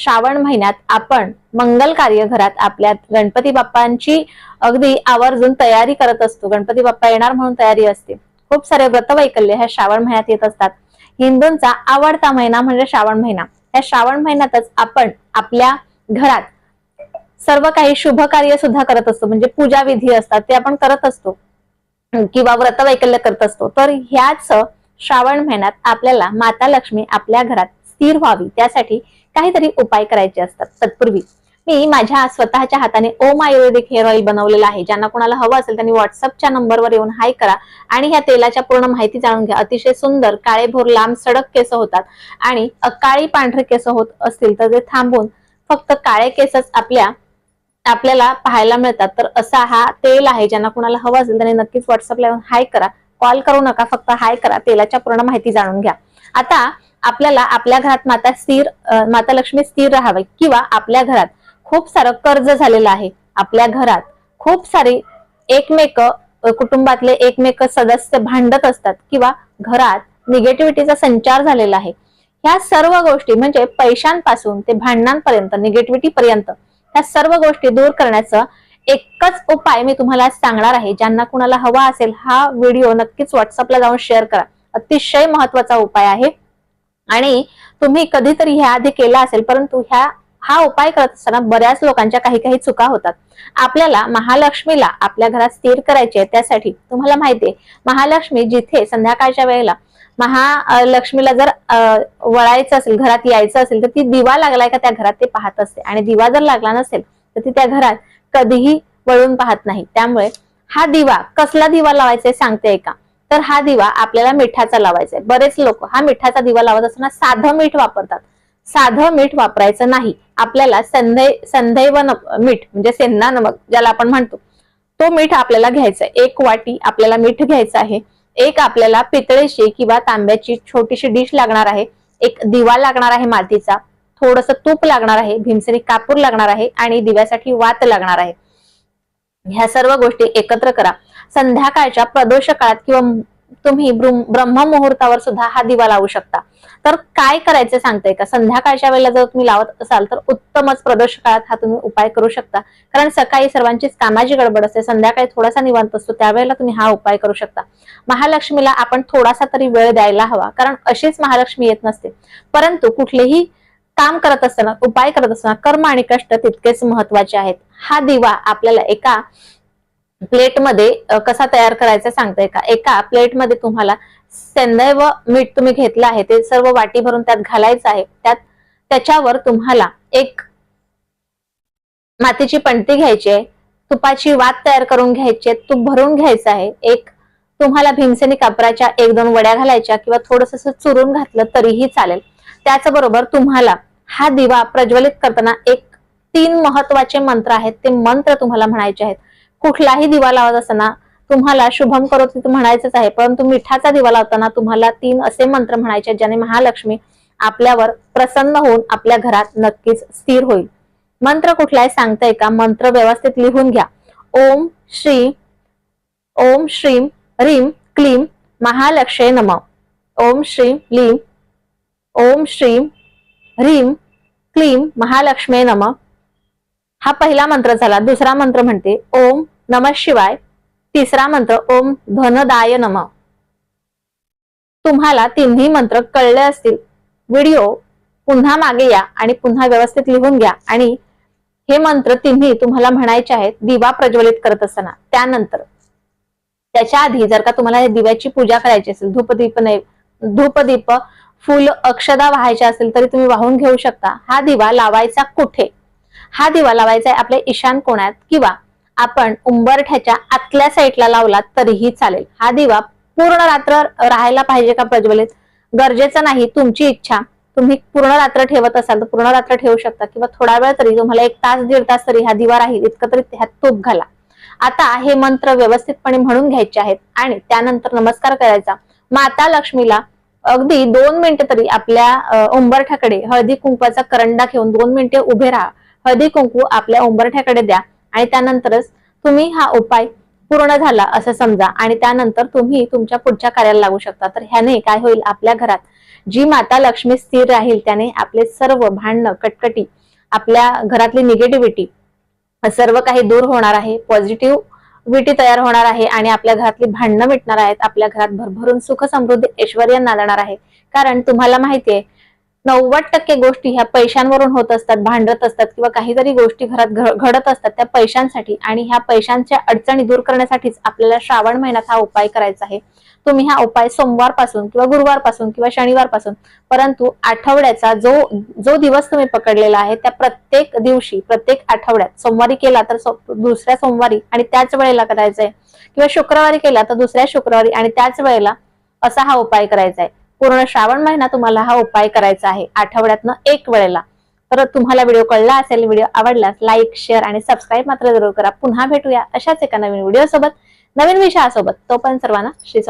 श्रावण महिन्यात आपण मंगल कार्य घरात आपल्या गणपती बाप्पांची अगदी आवर्जून तयारी करत असतो. गणपती बाप्पा येणार म्हणून तयारी असते. खूप सारे व्रतवैकल्य ह्या श्रावण महिन्यात येत असतात. हिंदूंचा आवडता महिना म्हणजे श्रावण महिना. या श्रावण महिन्यातच आपण आपल्या घरात सर्व काही शुभ कार्य सुद्धा करत असतो. म्हणजे पूजा विधी असतात ते आपण करत असतो. किंवा व्रत वैकल्य करत असतो. तर ह्याच श्रावण महिन्यात आपल्याला माता लक्ष्मी आपल्या घरात स्थिर व्हावी. त्यासाठी काहीतरी उपाय करायचे असतात. तत्पूर्वी मी माझ्या स्वतःच्या हाताने ओम आयुर्वेदिक हेअर ऑइल बनवलेलं आहे. ज्यांना कोणाला हवं असेल त्यांनी व्हॉट्सअपच्या नंबरवर येऊन हाय करा आणि ह्या तेलाच्या पूर्ण माहिती जाणून घ्या. अतिशय सुंदर काळे भोर लांब सडक केस होतात आणि काळी पांढरे केस होत असतील तर ते थांबून फक्त काळे केसच आपल्या आपल्याला पाहायला मिळतात. तर असा हा तेल आहे. ज्यांना कुणाला हवं असेल त्यांनी नक्कीच व्हॉट्सअपला येऊन हाय करा. कॉल करू नका. फक्त हाय करा. तेलाच्या पूर्ण माहिती जाणून घ्या. आता आपल्याला आपल्या घरात माता स्थिर माता लक्ष्मी स्थिर राहावी किंवा आपल्या घरात खूप सारं कर्ज झालेलं आहे. आपल्या घरात खूप सारे एकमेक कुटुंबातले एकमेक सदस्य भांडत असतात किंवा घरात निगेटिव्हिटीचा संचार झालेला आहे. ह्या सर्व गोष्टी म्हणजे पैशांपासून ते भांडणांपर्यंत निगेटिव्हिटी पर्यंत ह्या सर्व गोष्टी दूर करण्याचं एकच उपाय मी तुम्हाला सांगणार आहे. ज्यांना कुणाला हवा असेल हा व्हिडिओ नक्कीच व्हॉट्सअपला जाऊन शेअर करा. अतिशय महत्त्वाचा उपाय आहे. आणि तुम्ही कधीतरी ह्या आधी केला असेल परंतु ह्या हा उपाय करत असताना बऱ्याच लोकांच्या काही काही चुका होतात. आपल्याला महालक्ष्मीला आपल्या घरात स्थिर करायची आहे त्यासाठी तुम्हाला माहितीये महालक्ष्मी जिथे संध्याकाळच्या वेळेला महालक्ष्मीला जर वळायचं असेल घरात यायचं असेल तर ती दिवा लागलाय का त्या घरात ते पाहत असते. आणि दिवा जर लागला नसेल तर ती त्या घरात कधीही वळून पाहत नाही. त्यामुळे हा दिवा कसला दिवा लावायचा सांगते का तर हा दिवा आपल्याला मिठाचा लावायचा आहे. बरेच लोक हा मिठाचा दिवा लावत असताना साधं मीठ वापरतात. साधं मीठ वापरायचं नाही. आपल्याला संधै संधैव मीठ म्हणजे सेंधा नमक ज्याला आपण म्हणतो तो मीठ आपल्याला घ्यायचा आहे. एक वाटी आपल्याला मीठ घ्यायचं आहे. एक आपल्याला पितळेची किंवा तांब्याची छोटीशी डिश लागणार आहे. एक दिवा लागणार आहे मातीचा. थोडस तूप लागणार आहे. भीमसेनी कापूर लागणार आहे आणि दिव्यासाठी वात लागणार आहे. ह्या सर्व गोष्टी एकत्र करा. संध्याकाळच्या प्रदोष काळात किंवा तुम्ही ब्रह्ममुहूर्तावर सुद्धा हा दिवा लावू शकता. तर काय करायचं सांगताय का? संध्याकाळच्या वेळेला जर तुम्ही लावत असाल तर उत्तमच प्रदोष काळात हा तुम्ही उपाय करू शकता. कारण सकाळी सर्वांचीच कामाची गडबड असते संध्याकाळी थोडासा निवांत असतो त्यावेळेला तुम्ही हा उपाय करू शकता. महालक्ष्मीला आपण थोडासा तरी वेळ द्यायला हवा कारण अशीच महालक्ष्मी येत नसते. परंतु कुठलेही काम करत असताना उपाय करत असताना कर्म आणि कष्ट तितकेच महत्त्वाचे आहेत. हा दिवा आपल्याला एका प्लेटमध्ये कसा तयार करायचा सांगताय का? एका प्लेटमध्ये तुम्हाला सेंदैव मीठ तुम्ही घेतलं आहे ते सर्व वाटी भरून त्यात घालायचं आहे. त्यात त्याच्यावर तुम्हाला एक मातीची पणती घ्यायची आहे तुपाची वात तयार करून घ्यायची आहे तूप भरून घ्यायचं आहे. एक तुम्हाला भीमसेनी कापराच्या एक दोन वड्या घालायच्या किंवा थोडस चुरून घातलं तरीही चालेल. त्याचबरोबर तुम्हाला हा दिवा प्रज्वलित करताना एक तीन महत्त्वाचे मंत्र आहेत ते मंत्र तुम्हाला म्हणायचे आहेत. कुठलाही दिवा लावत असताना तुम्हाला शुभम करोती म्हणायचंच आहे परंतु मिठाचा दिवा लावताना तुम्हाला तीन असे मंत्र म्हणायचे ज्याने महालक्ष्मी आपल्यावर प्रसन्न होऊन आपल्या घरात नक्कीच स्थिर होईल. मंत्र कुठलाही सांगताय का? मंत्र व्यवस्थित लिहून घ्या. ओम श्री ओम श्रीम रीम क्लीम महालक्ष्मे नम. ओम श्रीम लीम ओम श्रीम ह्रीम क्लीम महालक्ष्मी नम. हा पहिला मंत्र झाला. दुसरा मंत्र म्हणते ओम नम शिवाय. तिसरा मंत्र ओम धनदाय नम. तुम्हाला तिन्ही मंत्र कळले असतील. व्हिडिओ पुन्हा मागे या आणि पुन्हा व्यवस्थित लिहून घ्या आणि हे मंत्र तिन्ही तुम्हाला म्हणायचे आहेत दिवा प्रज्वलित करत असताना. त्यानंतर त्याच्या आधी जर का तुम्हाला दिव्याची पूजा करायची असेल धूपदीप नाही धूपदीप फुल अक्षदा व्हायच्या असेल तरी तुम्ही वाहून घेऊ शकता. हा दिवा लावायचा कुठे? हा दिवा लावायचा आहे आपल्या ईशान कोण्यात किंवा आपण उंबरठ्याच्या आतल्या साईडला लावला तरीही चालेल. हा दिवा पूर्ण रात्र राहायला पाहिजे का प्रज्वलित? गरजेचं नाही तुमची इच्छा. तुम्ही पूर्ण रात्र ठेवत असाल तर पूर्ण रात्र ठेवू शकता किंवा थोडा वेळ तरी तुम्हाला एक तास दीड तास तरी हा दिवा राहील. इतकं तरी ह्यात तूप घाला. आता हे मंत्र व्यवस्थितपणे म्हणून घ्यायचे आहेत. आणि त्यानंतर नमस्कार करायचा. माता लक्ष्मीला अगदी दोन मिनिटं तरी आपल्या उंबरठ्याकडे हळदी कुंकवाचा करंडा घेऊन दोन मिनिटे उभे राहा. हळदी कुंकू आपल्या उंबरठ्याकडे द्या. आणि त्यानंतरच तुम्ही हा उपाय पूर्ण झाला असं समजा. आणि त्यानंतर तुम्ही तुमच्या पुढच्या कार्याला लागू शकता. तर ह्याने काय होईल? आपल्या घरात जी माता लक्ष्मी स्थिर राहील त्याने आपले सर्व भांडणं कटकटी आपल्या घरातली निगेटिव्हिटी सर्व काही दूर होणार आहे. पॉझिटिव्हिटी तयार होणार आहे आणि आपल्या घरातली भांडणं मिटणार आहेत. आपल्या घरात भरभरून सुख समृद्धी ऐश्वर्य नांदणार आहे. कारण तुम्हाला माहितीये नव्वद टक्के गोष्टी ह्या पैशांवरून होत असतात भांडत असतात किंवा काहीतरी गोष्टी घरात घडत असतात त्या पैशांसाठी आणि ह्या पैशांच्या अडचणी दूर करण्यासाठीच आपल्याला श्रावण महिन्यात हा उपाय करायचा आहे. तुम्ही हा उपाय सोमवारपासून किंवा गुरुवारपासून किंवा शनिवारपासून परंतु आठवड्याचा जो जो दिवस तुम्ही पकडलेला आहे त्या प्रत्येक दिवशी प्रत्येक आठवड्यात सोमवारी केला तर सो- दुसऱ्या सोमवारी आणि त्याच वेळेला करायचा आहे. किंवा शुक्रवारी केला तर दुसऱ्या शुक्रवारी आणि त्याच वेळेला असा हा उपाय करायचा आहे. पूर्ण श्रावण महिना तुम्हाला हा उपाय करायचा आहे. आठवड्यातनं एक वेळेला. तर तुम्हाला व्हिडिओ कळला असेल व्हिडिओ आवडलास लाईक शेअर आणि सबस्क्राईब मात्र जरूर करा. पुन्हा भेटूया अशाच एका नवीन व्हिडिओ सोबत नवीन विषयासोबत. पण सर्वांना श्री